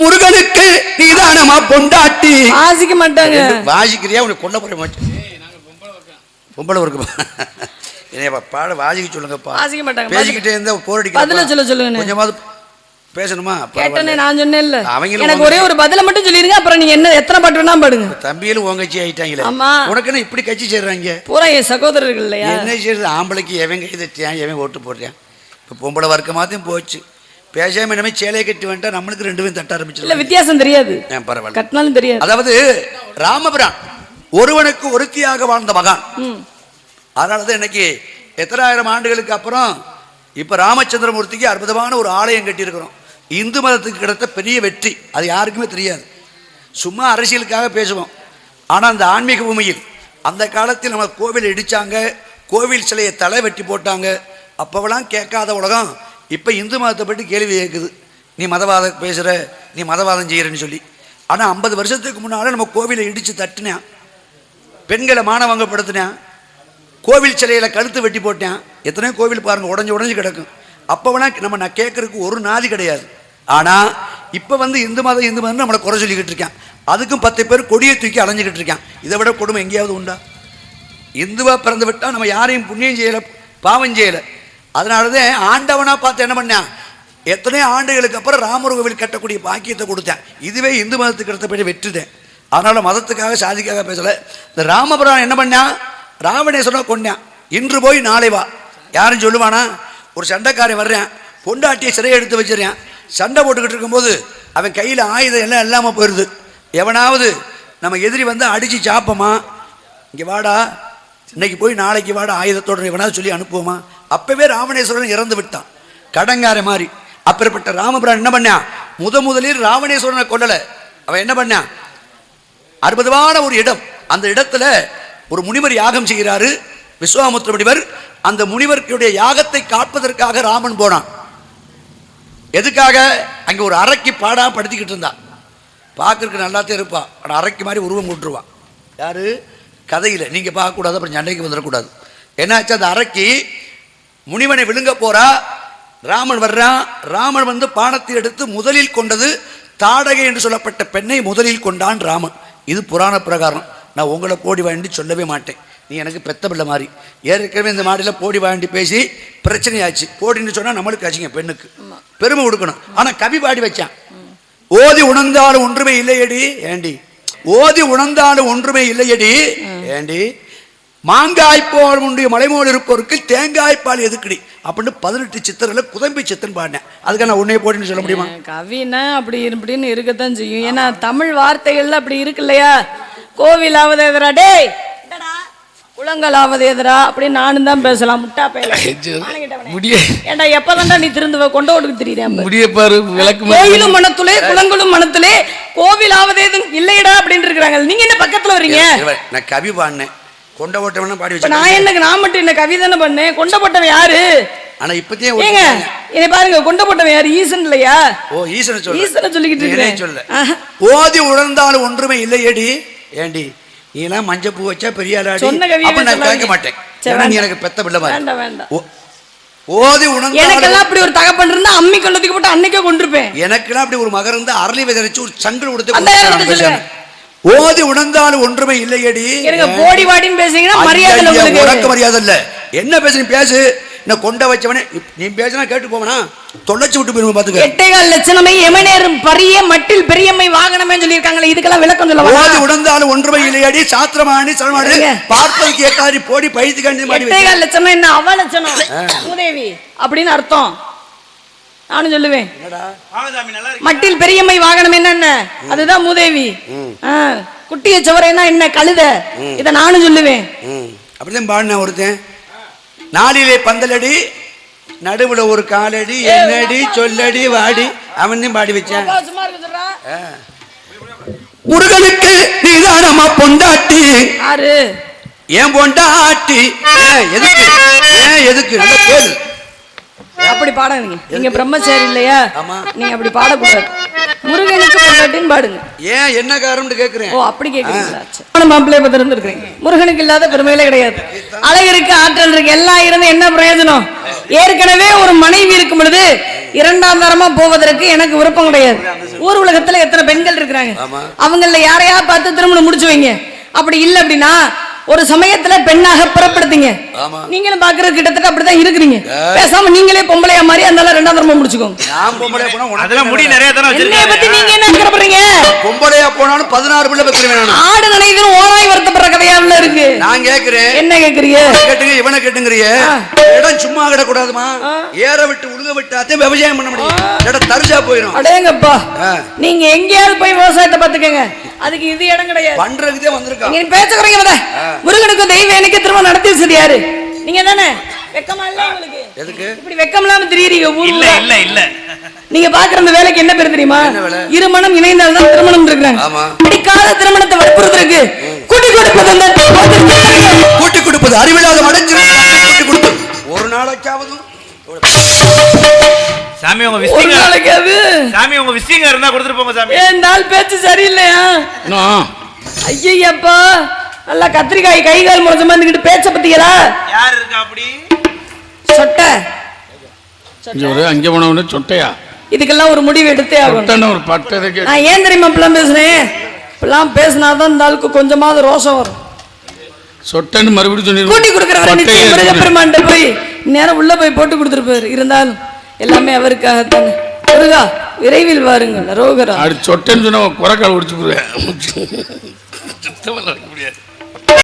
முருகனுக்கு நீதானமா பொண்டாட்டி. வாசிக்க மாட்டாங்க. வாசிக்கிறியா? உனக்கு கொல்ல போற மாட்டேன். பொம்பளை இருக்குமா என்னைய பாட வாசிக்க சொல்லுங்கப்பா. வாசிக்க மாட்டாங்க. பேசிக்கிட்டே இருந்தா போர் பதில சொல்ல சொல்லுங்கண்ணே. கொஞ்சமாவது பேசணுமா? கேட்டனே. நான் சொன்னேன்ல. அவங்களும் எனக்கு ஒரே ஒரு பதில மட்டும் சொல்லிருங்க. அப்புறம் நீங்க என்ன எத்தனை பாட்டு வேணா பாடுங்க. தம்பியிலும் உன் கட்சி ஆயிட்டாங்களே. ஆமா. உனக்கு என்ன இப்படி கட்சி சேர்றாங்க? பூரா என் சகோதரர்கள் இல்லையா? என்ன செய்யறது ஆம்பளைக்கு எவன் கை தட்டியான் எவன் ஓட்டு போடுறான்? இப்போ பொம்பளை வர்க்கமாத்தையும் போச்சு. பேசாம இனிமே சேலையை கட்டி வந்துட்டா நம்மளுக்கு ரெண்டு பேரும் தட்ட இல்ல ஆரம்பிச்சிடலாம் வித்தியாசம் தெரியாது. பரவாயில்ல. கட்டினாலும் தெரியாது. அதாவது ராமபிரான் ஒருவனுக்கு ஒருத்தியாக வாழ்ந்த மகான். அதனாலதான் இன்னைக்கு எத்தனாயிரம் ஆண்டுகளுக்கு அப்புறம் இப்ப ராமச்சந்திரமூர்த்திக்கு அற்புதமான ஒரு ஆலயம் கட்டியிருக்கிறோம். இந்து மதத்துக்கு கிடைத்த பெரிய வெற்றி. அது யாருக்குமே தெரியாது. சும்மா அரசியலுக்காக பேசுவோம். ஆனா அந்த ஆன்மீக பூமியில் அந்த காலத்தில் நம்ம கோவில் இடிச்சாங்க கோவில் சிலையை தலை வெட்டி போட்டாங்க. அப்போவெல்லாம் கேட்காத உலகம் இப்போ இந்து மதத்தை பற்றி கேள்வி கேட்குது நீ மதவாதம் பேசுகிற நீ மதவாதம் செய்கிறன்னு சொல்லி. ஆனால் ஐம்பது வருஷத்துக்கு முன்னால் நம்ம கோவிலை இடித்து தட்டினேன். பெண்களை மானவங்கப்படுத்தினேன் கோவில் சிலையில் கழுத்து வெட்டி போட்டேன். எத்தனையோ கோவில் பாருங்கள் உடஞ்சு உடஞ்சி கிடக்கும். அப்போ வேணால் நம்ம நான் கேட்குறதுக்கு ஒரு நாதி கிடையாது. ஆனால் இப்போ வந்து இந்து மதம் இந்து மதம் நம்மளை குறை சொல்லிக்கிட்டு இருக்கேன். அதுக்கும் பத்து பேர் கொடியை தூக்கி அலைஞ்சிக்கிட்டு இருக்கேன். இதை விட கொடுமை எங்கேயாவது உண்டா? இந்துவாக பிறந்து விட்டால் நம்ம யாரையும் புண்ணியம் செய்யலை பாவம் செய்யலை. அதனால தான் ஆண்டவனாக பார்த்து என்ன பண்ணேன்? எத்தனையோ ஆண்டுகளுக்கு அப்புறம் ராமர் கோவில் கட்டக்கூடிய பாக்கியத்தை கொடுத்தேன். இதுவே இந்து மதத்துக்கு எடுத்த போய் அதனால் அதனால மதத்துக்காக சாதிக்காக பேசலை. இந்த ராமபுரம் என்ன பண்ணான் ராவணேஸ்வரனை கொண்டான் இன்று போய் நாளை வா. யாரும் சொல்லுவானா? ஒரு சண்டைக்காரன் வர்றேன். பொண்டாட்டியை சிறையை எடுத்து வச்சிடறேன் சண்டை போட்டுக்கிட்டு இருக்கும்போது அவன் கையில் ஆயுதம் எல்லாம் இல்லாமல் போயிடுது எவனாவது நம்ம எதிரி வந்து அடித்து சாப்போமா? இங்கே வாடா. இன்னைக்கு போய் நாளைக்கு வாடா. ஆயுதத்தோட எவனாவது சொல்லி அனுப்புவோமா? அப்பவே ராவணேஸ்வரன் இறந்து விட்டான். கடங்கார மாதிரி. அப்பேற்பட்ட ராமபுரம் என்ன பண்ணான் முத முதலில் ராவணேஸ்வரனை கொல்லலை. அவன் என்ன பண்ணான் அற்புதமான ஒரு இடம். அந்த இடத்துல ஒரு முனிவர் யாகம் செய்கிறாரு. விஸ்வாமுத்திர முனிவர். அந்த முனிவர்களுடைய யாகத்தை காப்பதற்காக ராமன் போனான். எதுக்காக? அங்க ஒரு அறைக்கு பாடா படுத்திக்கிட்டு இருந்தான் பார்க்கறதுக்கு நல்லாத்தான் இருப்பான் ஆனால் அறைக்கு மாதிரி உருவம் கொண்டுருவான் யாரு? கதையில். நீங்க பார்க்கக்கூடாது அப்புறம் சண்டைக்கு வந்துடக்கூடாது. என்னாச்சு? அந்த அறைக்கு முனிவனை விழுங்க போறா. ராமன் வர்றான் ராமன் வந்து பானத்தை எடுத்து முதலில் கொண்டது தாடகை என்று சொல்லப்பட்ட பெண்ணை முதலில் கொண்டான் ராமன். இது புராண பிரகாரம். நான் உங்களை போடி வாண்டி சொல்லவே மாட்டேன். நீ எனக்கு பெத்த பிள்ளை மாதிரி. ஏற்கனவே இந்த மாடியில் போடி வாண்டி பேசி பிரச்சனையாச்சு. போடின்னு சொன்னா நம்மளுக்கு ஆச்சுங்க பெண்ணுக்கு. பெருமை கொடுக்கணும். ஆனா கவி பாடி வச்சான். ஓதி உணர்ந்தாலும் ஒன்றுமே இல்லையடி. ஏண்டி? ஓதி உணர்ந்தாலும் ஒன்றுமே இல்லையடி. ஏண்டி? மாங்காய் போல் உண்டு மலைமோல் இருப்போருக்கு தேங்காய் பால் எதுக்குடி? அப்படின்னு பதினெட்டு சித்தர்களை குதம்பி சித்தன் பாடினேன் அதுக்கு நான் உன்னைய போடின்னு சொல்ல முடியுமா? கவினா அப்படி இப்படின்னு இருக்கத்தான் செய்யும். ஏன்னா தமிழ் வார்த்தைகள்ல அப்படி இருக்கு இல்லையா கோவிலாவது எதிரா டேய்! என்னடா? குளங்களாவது எதிரா அப்படின்னு நானும் தான் பேசலாம். முட்டா பேல முடிய ஏண்டா எப்பதான்டா நீ திருந்துவ? கொண்ட ஓடுக்கு தெரியுறேன் முடிய பாரு விளக்கு கோயிலும் மனத்துலே குளங்களும் மனத்துலே கோவிலாவது எதுவும் இல்லையடா அப்படின்னு இருக்கிறாங்க. நீங்க என்ன பக்கத்துல வர்றீங்க? இவன், நான் கவி பாடினேன். கொண்ட ஓட்டவன பாடி வச்சேன் நான் என்ன நான் மட்டும் என்ன கவி தானே பண்ணேன்? கொண்ட போட்டவன் யாரு? ஆனா இப்பத்தையும் ஏங்க என்னை பாருங்க கொண்ட போட்டவன் யாரு? ஈசன் இல்லையா? ஓ ஈசனை சொல்ல. ஈசனை சொல்லிக்கிட்டு இருக்கிறேன். சொல்ல. ஓதி உணர்ந்தாலும் ஒன்றுமே இல்லையேடி. ஏண்டி நீ எல்லாம் மஞ்ச பூ வச்சா பெரிய ஆளாடி. சொன்ன அப்ப நான். கேட்க மாட்டேன். ஏன்னா நீ. எனக்கு பெத்த பிள்ளை மாதிரி. வேண்டாம் வேண்டாம். ஓதி உணர்ந்தாலும் எனக்கெல்லாம் அப்படி ஒரு தகப்பன் இருந்தா அம்மி கொள்ளத்துக்கு போட்டு அன்னைக்கே கொண்டிருப்பேன் எனக்கெல்லாம் அப்படி ஒரு மகன் இருந்து அரளி விதரிச்சு ஒரு சங்கல் கொடுத்து ஓதி உணர்ந்தாலும் ஒன்றுமே இல்லையடி. எனக்கு போடி வாடின்னு பேசுறீங்கன்னா மரியாதை ஐயா, உனக்கு உங்களுக்கு மரியாதை இல்ல. என்ன பேசு நீ பேசு. என்ன கொண்ட வச்சவனே. நீ பேசினா கேட்டு போவனா? தொலைச்சு விட்டு போயிருவோம் பாத்துக்க. எட்டைகால் லட்சணமை எமனேறும் பரிய மட்டில் பெரியம்மை வாகனமே சொல்லியிருக்காங்களே இதுக்கெல்லாம் விளக்கம் சொல்ல ஓதி. உணர்ந்தாலும் ஒன்றுமே இல்லையடி. சாத்திரமாணி சரணமாடு ஏங்க. பார்ப்பதுக்கு ஏக்காரி போடி பைத்து கண்டு. எட்டைகால் லட்சணம் என்ன? அவ லட்சணம் மூதேவி அப்படின்னு அர்த்தம். நானும் சொல்லுவேன். மட்டில் பெரியம்மை வாகனம் என்னென்ன? அதுதான் மூதேவி. குட்டிய சவரைனா என்ன? கழுத. இத நானும் சொல்லுவேன். ம். அப்படிதான் பாடினேன் ஒருத்தன். நாளிலே பந்தலடி நடுவுல ஒரு காலடி என்னடி சொல்லடி வாடி. அவன் பாடி வச்சேன். முருகனுக்கு நீதானம்மா பொண்டாட்டி. யாரு? ஏன் பொண்டாட்டி? ஏன் எதுக்கு? ஏன் எதுக்கு? நல்லா கேளு. அப்படி பாடாதீங்க. நீங்க பிரம்மச்சாரி இல்லையா? ஆமா. நீங்க அப்படி பாடக்கூடாது. முருகனுக்கு பொண்டாட்டின்னு பாடுங்க. ஏன்? என்ன காரணம்னு கேக்குறேன். ஓ அப்படி கேக்குறீங்களா? மாப்பிள்ளைய பத்தி இருந்திருக்கேன் முருகனுக்கு இல்லாத பெருமையிலே கிடையாது. அழகு இருக்கு ஆற்றல் இருக்கு எல்லாம் இருந்து என்ன பிரயோஜனம்? ஏற்கனவே ஒரு மனைவி இருக்கும் பொழுது இரண்டாம் தரமா போவதற்கு எனக்கு விருப்பம் கிடையாது. ஊர் உலகத்துல எத்தனை பெண்கள் இருக்கிறாங்க. அவங்கள யாரையா பார்த்து திருமணம் முடிச்சு வைங்க? அப்படி இல்லை அப்படின்னா ஒரு சமயத்துல பெண்ணாக புறப்படுத்தீங்க. ஆமா. நீங்களும் பாக்குறது கிட்டத்தட்ட அப்படிதான் இருக்கிறீங்க. பேசாம நீங்களே பொம்பளையா மாதிரி அந்த ரெண்டாம் தரமா முடிச்சுக்கோங்க. நான் பொம்பளையா போனா உனக்கு அதெல்லாம் முடி நிறைய தானே என்னைய பத்தி நீங்க என்ன அக்கறப்படுறீங்க பொம்பளையா போனாலும் பதினாறு பிள்ளை நான். ஆடு நினைதுன்னு ஓனாய் வருத்தப்படுற கதையாவில் இருக்கு? நான் கேக்குறேன். என்ன கேக்குறீங்க? கேட்டுங்க இவனை கேட்டுங்கிறிய இடம் சும்மா கிடக்கூடாதுமா. ஏற விட்டு உழுக விட்டாத்தே விவசாயம் பண்ண முடியும். இடம் தரிசா போயிடும் அடேங்கப்பா. நீங்க எங்கேயாவது போய் விவசாயத்தை பாத்துக்கங்க அதுக்கு இது இடம் கிடையாது. பண்றதுக்கே வந்திருக்கான் நீங்க முத. முருகனுக்கும் தெய்வ எனக்கு திரும்ப நடத்தி வச்சது யாரு? நீங்க தானே? வெக்கமா இல்ல உங்களுக்கு? எதுக்கு? இப்படி வெக்கம் இல்லாம திரியுறீங்க இல்ல. இல்ல இல்ல. நீங்க பாக்குற அந்த வேலைக்கு என்ன பேர் தெரியுமா? இருமணம் இணைந்தால் தான் திருமணம் இருக்கிறாங்க ஆமா. பிடிக்காத திருமணத்தை வற்புறுத்துறதுக்கு கூட்டி கொடுப்பது அறிவில்லாத மடைஞ்சு கூட்டி கொடுப்பது ஒரு நாளைக்காவது. சாமி உங்க ஒரு விசிங்க நாளைக்கு அது சாமி உங்க விசிங்க இருந்தா கொடுத்துட்டு போங்க சாமி. ஏன் நாள் பேச்சு சரியில்லையா? ஐயப்பா நல்லா கத்திரிக்காய் கை கால் முளைச்ச மாதிரி பேச்ச பத்திகளா யார் இருக்கா அப்படி? சொட்டை. அங்கே போனவனு சொட்டையா? இதுக்கெல்லாம் ஒரு முடிவு எடுத்தே ஒரு பட்டதை கே நான் ஏன் தெரியுமா இப்பெல்லாம் பேசுனேன் இப்பெல்லாம் பேசினாதான் இந்த ஆளுக்கு கொஞ்சமாவது ரோஷம் வரும். சொட்டைன்னு மறுபடியும் கூட்டி கொடுக்குறவர். முருகப்பெருமான்ட்ட போய் நேரம் உள்ள போய் போட்டு கொடுத்துருப்பாரு. இருந்தாலும் எல்லாமே அவருக்காகத்தானே. முருகா விரைவில் வாருங்கள். ரோகரா அப்படி சொட்டைன்னு சொன்னா குறைக்கால் ஒடிச்சு போடுவேன். சுத்தமா நடக்க முடியாது.